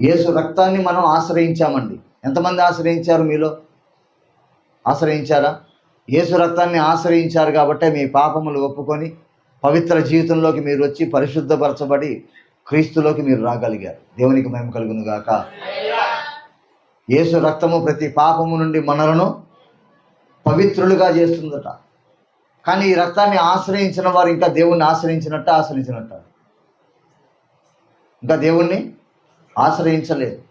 యేసు రక్తాన్ని మనం ఆశ్రయించామండి. ఎంతమంది ఆశ్రయించారు మీలో? ఆశ్రయించారా? యేసు రక్తాన్ని ఆశ్రయించారు కాబట్టే మీ పాపములు ఒప్పుకొని పవిత్ర జీవితంలోకి మీరు వచ్చి పరిశుద్ధపరచబడి క్రీస్తులోకి మీరు రాగలిగారు. దేవునికి మేము కలుగును గాక. యేసు రక్తము ప్రతి పాపము నుండి మనలను పవిత్రులుగా చేస్తుందట. కానీ ఈ రక్తాన్ని ఆశ్రయించిన వారు ఇంకా దేవుణ్ణి ఆశ్రయించినట్ట ఆశ్రయించినట్ట ఇంకా దేవుణ్ణి ఆశ్రయించలేదు.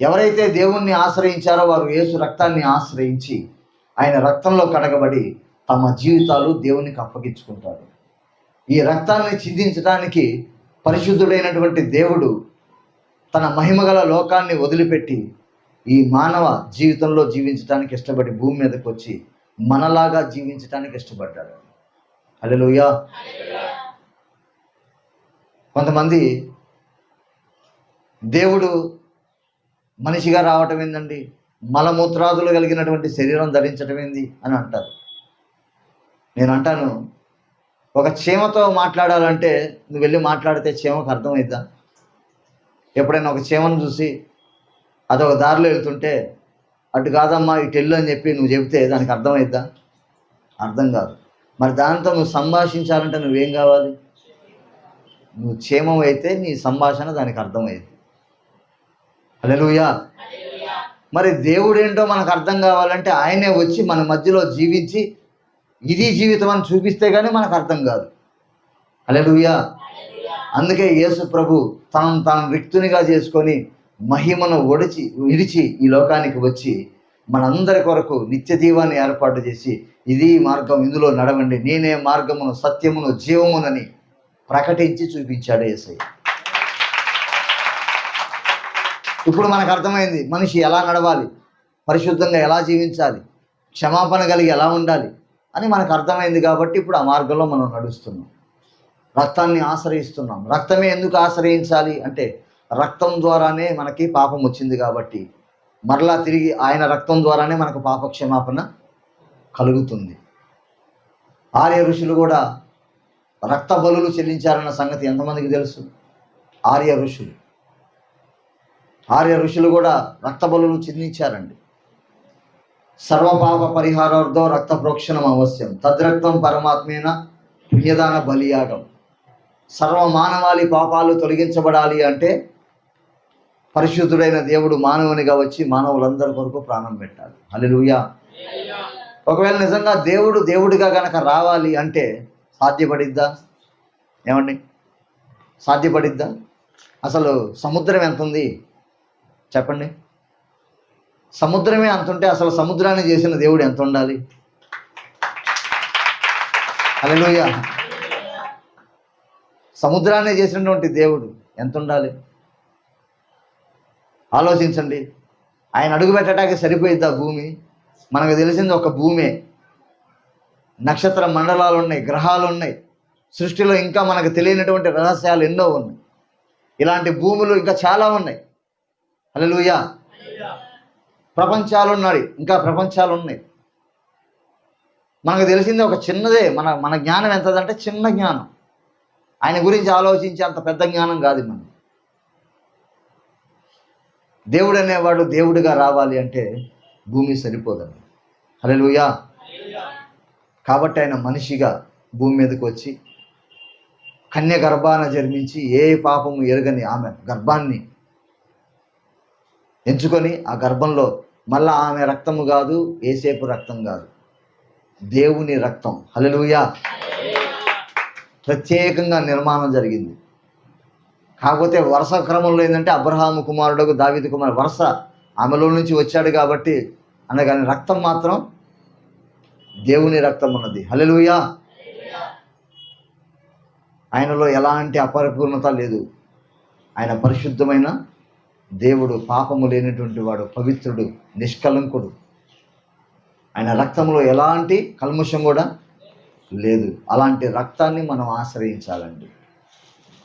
ఎవరైతే దేవుణ్ణి ఆశ్రయించారో వారు యేసు రక్తాన్ని ఆశ్రయించి ఆయన రక్తంలో కడగబడి తమ జీవితాలు దేవునికి అప్పగించుకుంటారు. ఈ రక్తాన్ని చిందించడానికి పరిశుద్ధుడైనటువంటి దేవుడు తన మహిమగల లోకాన్ని వదిలిపెట్టి ఈ మానవ జీవితంలో జీవించడానికి ఇష్టపడి భూమి మీదకి వచ్చి మనలాగా జీవించడానికి ఇష్టపడ్డాడు. హల్లెలూయా. కొంతమంది దేవుడు మనిషిగా రావటం ఏందండి? మలమూత్రాదులు కలిగినటువంటి శరీరం ధరించటం ఏంది అని అంటారు. నేను అంటాను ఒక చీమతో మాట్లాడాలంటే నువ్వు వెళ్ళి మాట్లాడితే చీమకు అర్థమైద్దా? ఎప్పుడైనా ఒక చీమను చూసి అదొక దారిలో వెళ్తుంటే అటు కాదమ్మా ఇటు వెళ్ళు అని చెప్పి నువ్వు చెబితే దానికి అర్థమైద్దా? అర్థం కాదు. మరి దాంతో నువ్వు సంభాషించాలంటే నువ్వేం కావాలి? నువ్వు క్షేమం అయితే నీ సంభాషణ దానికి అర్థమైంది హల్లెలూయా. మరి దేవుడు ఏంటో మనకు అర్థం కావాలంటే ఆయనే వచ్చి మన మధ్యలో జీవించి ఇది జీవితం అని చూపిస్తే కానీ మనకు అర్థం కాదు. హల్లెలూయా. అందుకే యేసు ప్రభు తాను తాను రిక్తునిగా చేసుకొని మహిమను ఒడిచి విడిచి ఈ లోకానికి వచ్చి మనందరి కొరకు నిత్య జీవాన్ని ఏర్పాటు చేసి ఇది మార్గం ఇందులో నడవండి. నేనే మార్గమును సత్యమును జీవమునని ప్రకటించి చూపించాడు యేసయ్య. ఇప్పుడు మనకు అర్థమైంది మనిషి ఎలా నడవాలి పరిశుద్ధంగా ఎలా జీవించాలి క్షమాపణ కలిగి ఎలా ఉండాలి అని మనకు అర్థమైంది కాబట్టి ఇప్పుడు ఆ మార్గంలో మనం నడుస్తున్నాం. రక్తాన్ని ఆశ్రయిస్తున్నాం. రక్తమే ఎందుకు ఆశ్రయించాలి అంటే రక్తం ద్వారానే మనకి పాపం వచ్చింది కాబట్టి మరలా తిరిగి ఆయన రక్తం ద్వారానే మనకు పాప క్షమాపణ కలుగుతుంది. ఆర్య ఋషులు కూడా రక్త బలులు చెల్లించారన్న సంగతి ఎంతమందికి తెలుసు? ఆర్య ఋషులు. ఆర్య ఋషులు కూడా రక్త చిందించారండి. సర్వపాప పరిహారార్థం రక్త ప్రోక్షణం అవశ్యం. తద్రక్తం పరమాత్మేన పుణ్యదాన బలియాగం. సర్వ మానవాళి పాపాలు తొలగించబడాలి అంటే పరిశుద్ధుడైన దేవుడు మానవునిగా వచ్చి మానవులందరి కొరకు ప్రాణం పెట్టాలి. హల్లెలూయా. ఒకవేళ నిజంగా దేవుడు దేవుడిగా గనక రావాలి అంటే సాధ్యపడిద్దా? ఏమండి? సాధ్యపడిద్దా? అసలు సముద్రం ఎంత ఉంది? చెప్పండి. సముద్రమే అంత ఉంటే అసలు సముద్రాన్ని చేసిన దేవుడు ఎంత ఉండాలి? హల్లెలూయా. సముద్రాన్ని చేసినటువంటి దేవుడు ఎంత ఉండాలి? ఆలోచించండి. ఆయన అడుగు పెట్టడానికి సరిపోయిద్దా భూమి? మనకు తెలిసింది ఒక భూమే. నక్షత్ర మండలాలు ఉన్నాయి గ్రహాలు ఉన్నాయి. సృష్టిలో ఇంకా మనకు తెలియనటువంటి రహస్యాలు ఎన్నో ఉన్నాయి. ఇలాంటి భూములు ఇంకా చాలా ఉన్నాయి. హల్లెలూయా. ప్రపంచాలు ఉన్నాయి ఇంకా ప్రపంచాలు ఉన్నాయి. మనకు తెలిసింది ఒక చిన్నదే మన మన జ్ఞానం ఎంతదంటే చిన్న జ్ఞానం. ఆయన గురించి ఆలోచించే అంత పెద్ద జ్ఞానం కాదు మనం దేవుడు అనేవాడు దేవుడిగా రావాలి అంటే భూమి సరిపోదండి. లూయ కాబట్టి ఆయన మనిషిగా భూమి మీదకి వచ్చి కన్య గర్భాన జన్మించి ఏ పాపము ఎరగని ఆమె గర్భాన్ని ఎంచుకొని ఆ గర్భంలో మళ్ళా ఆమె రక్తము కాదు ఏసేపు రక్తం కాదు. దేవుని రక్తం. హలలుయా ప్రత్యేకంగా నిర్మాణం జరిగింది. కాకపోతే వరుస క్రమంలో ఏంటంటే అబ్రహాము కుమారుడు దావిది కుమార్ వరుస ఆమెలో నుంచి వచ్చాడు కాబట్టి అనగానే రక్తం మాత్రం దేవుని రక్తం ఉన్నది. హలలుయా ఆయనలో ఎలాంటి అపరిపూర్ణత లేదు. ఆయన పరిశుద్ధమైన దేవుడు పాపము లేనటువంటి వాడు పవిత్రుడు నిష్కలంకుడు. ఆయన రక్తంలో ఎలాంటి కల్ముషం కూడా లేదు. అలాంటి రక్తాన్ని మనం ఆశ్రయించాలండి.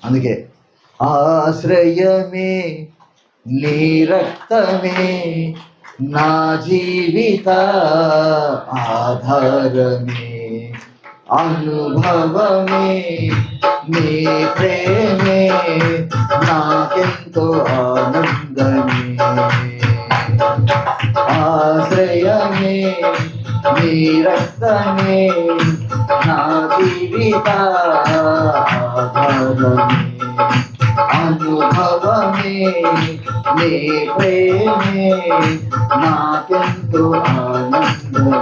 అందుకే ఆశ్రయమే నీ రక్తమే నా జీవిత ఆధారమే. అనుభవమే నీ ప్రేమే నా అనుభవమే నీ ప్రేమే నాకెంతో ఆనందమే.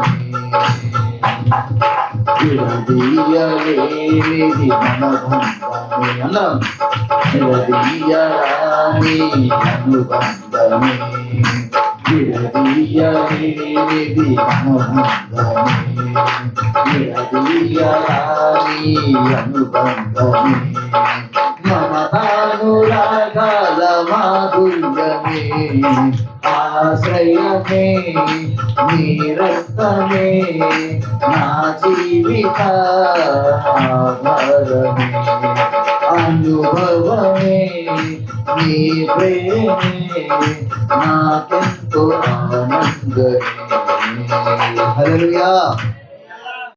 అనుబంధమే మన విడదీయరాని అనుబంధమే. విడదీయలేనిది మన విడదీయరాని అనుబంధమే మమతానురాగాల మాధుర్యమే ఆశ్రయమే నీ నా జీవిత ఆధారమే. అనుభవమే నీ ప్రేమే నాకెంతో Hallelujah.